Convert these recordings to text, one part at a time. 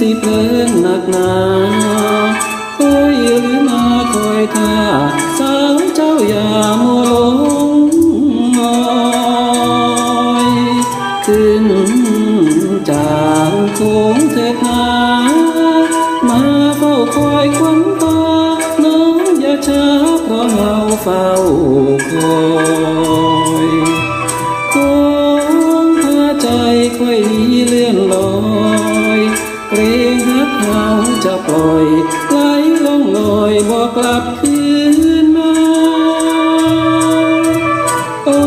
สิเพลินหนักหนาคอยหรือมาคอยท่าสาวเจ้าอย่ามัวหลงงอยขึ้นจากโค้งเถิดนามาเฝ้าคอยควันตาน้องอย่าช้าเพราะเราเฝ้าคอยคงพาใจค่อย จะปล่อยไหลลงลอยบอกลับคืนมาโอ้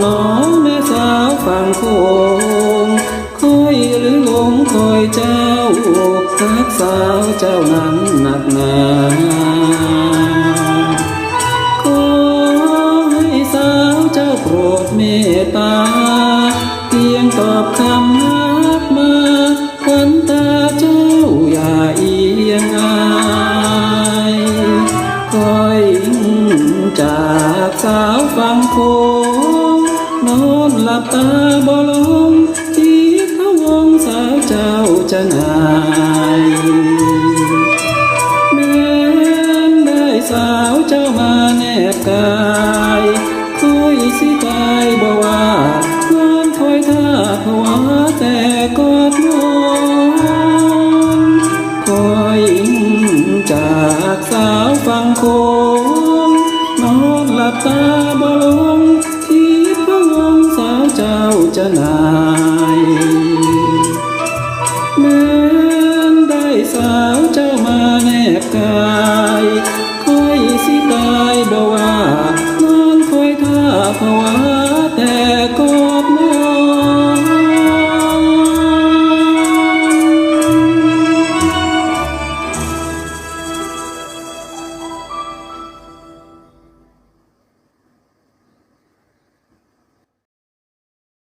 หนองแม่สาวฝั่งโคงคอยหรือลงคอยเจ้ารักสาวเจ้านั้นหนักหนาขอให้สาวเจ้าโปรดเมตตาเพียงตอบคำ จากสาวฟังโคงนอนหลับตาบ่ลงที่เขาวงสาวเจ้าจะนายแม้นได้สาวเจ้ามาแนบกายคอยสิตายบ่ ตาบลงที่พรองสาวเจ้าจะนายเมื่ได้สาวเจ้ามาแนบกายคอยสิตายบ่ว่านอนคอยท่าภาวา